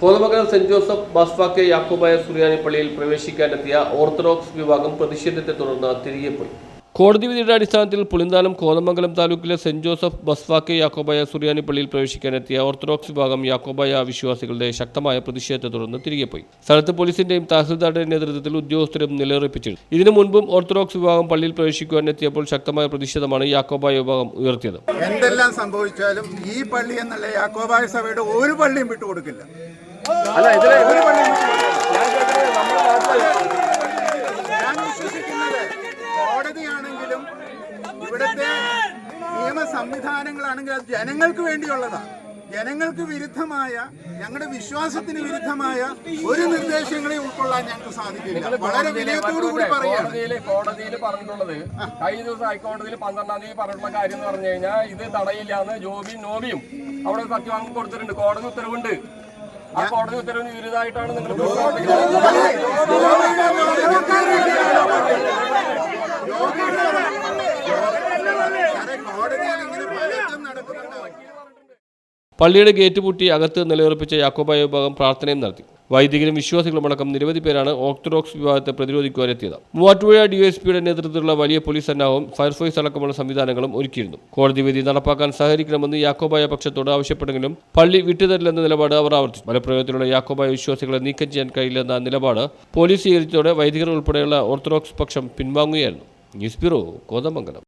Kothamangalam saint Joseph ബാസ്വാക്കെ യാക്കോബായ സുറിയാനി പള്ളിയിൽ പ്രവേശിക്കാനെത്തിയ ഓർത്തഡോക്സ് വിഭാഗം പ്രതിഷേധത്തെ തുടർന്ന് തിരികെ പോയി. കോടതി വിധിയുടെ അടിസ്ഥാനത്തിൽ പുളിന്താനം കോതമംഗലം താലൂക്കിലെ സെന്റ് ജോസഫ് ബസ്വാക്കെ യാക്കോബായ സുറിയാനി പള്ളിയിൽ പ്രവേശിക്കാനെത്തിയ ഓർത്തഡോക്സ് വിഭാഗം യാക്കോബായ വിശ്വാസികളുടെ ശക്തമായ പ്രതിഷേധത്തെ തുടർന്ന് തിരികെ പോയി. സ്ഥലത്ത് പോലീസിന്റെയും തഹസിൽദാരുടെയും നേതൃത്വത്തിൽ ഉദ്യോഗസ്ഥരും നിലയുറപ്പിച്ചിരുന്നു. ഇതിനു മുൻപും ഓർത്തഡോക്സ് വിഭാഗം പള്ളിയിൽ പ്രവേശിക്കുവാൻ എത്തിയപ്പോൾ ശക്തമായ പ്രതിഷേധമാണ് യാക്കോബായ വിഭാഗം ഉയർത്തിയത്. എന്തെല്ലാം സംഭവിച്ചാലും ഈ പള്ളി എന്നല്ല യാക്കോബായ സഭയുടെ ഒരു പള്ളിയും വിട്ടുകൊടുക്കില്ല. ഒരു പള്ളിയും ഞാൻ വിശ്വസിക്കുന്നത് കോടതിയാണെങ്കിലും ഇവിടുത്തെ നിയമ സംവിധാനങ്ങളാണെങ്കിലും അത് ജനങ്ങൾക്ക് വേണ്ടിയുള്ളതാണ് ജനങ്ങൾക്ക് വിരുദ്ധമായ ഞങ്ങളുടെ വിശ്വാസത്തിന് വിരുദ്ധമായ ഒരു നിർദ്ദേശങ്ങളെ ഉൾക്കൊള്ളാൻ ഞങ്ങൾക്ക് സാധിക്കില്ല. വളരെ വിനയത്തോടു കൂടി പറയുകയാണ്. കോടതിയിൽ പറഞ്ഞിട്ടുള്ളത് കഴിഞ്ഞ ദിവസം ഹൈക്കോടതിയിൽ പന്ത്രണ്ടാം തീയതി പറഞ്ഞിട്ടുള്ള കാര്യം എന്ന് പറഞ്ഞു കഴിഞ്ഞാൽ ഇത് തടയില്ലാന്ന് ജോബിയും നോബിയും അവിടെ സത്യവാങ്കം കൊടുത്തിട്ടുണ്ട്. കോടതി ഉത്തരവുണ്ട്. ആ കോടതി ഉത്തരവിന് വിരുദ്ധമായിട്ടാണ് നിങ്ങൾ പള്ളിയുടെ ഗേറ്റ് പൂട്ടി അകത്ത് നിലയുറപ്പിച്ച യാക്കോബായ വിഭാഗം പ്രാർത്ഥനയും നടത്തി. വൈദികരും വിശ്വാസികളുമടക്കം നിരവധി പേരാണ് ഓർത്തഡോക്സ് വിഭാഗത്തെ പ്രതിരോധിക്കുവാനെത്തിയത്. മൂവാറ്റുപുഴ ഡിവൈഎസ്പിയുടെ നേതൃത്വത്തിലുള്ള വലിയ പോലീസ് സന്നാഹവും ഫയർഫോഴ്സ് അടക്കമുള്ള സംവിധാനങ്ങളും ഒരുക്കിയിരുന്നു. കോടതി വിധി നടപ്പാക്കാൻ സഹകരിക്കണമെന്ന് യാക്കോബായ പക്ഷത്തോട് ആവശ്യപ്പെട്ടെങ്കിലും പള്ളി വിട്ടുതരില്ലെന്ന നിലപാട് അവർ ആവർത്തിച്ചു. മലപ്രയോഗത്തിലുള്ള യാക്കോബായ വിശ്വാസികളെ നീക്കം ചെയ്യാൻ കഴിയില്ലെന്ന നിലപാട് പോലീസ് സ്വീകരിച്ചതോടെ വൈദികർ ഉൾപ്പെടെയുള്ള ഓർത്തഡോക്സ് പക്ഷം പിൻവാങ്ങുകയായിരുന്നു. News bureau Kothamangalam.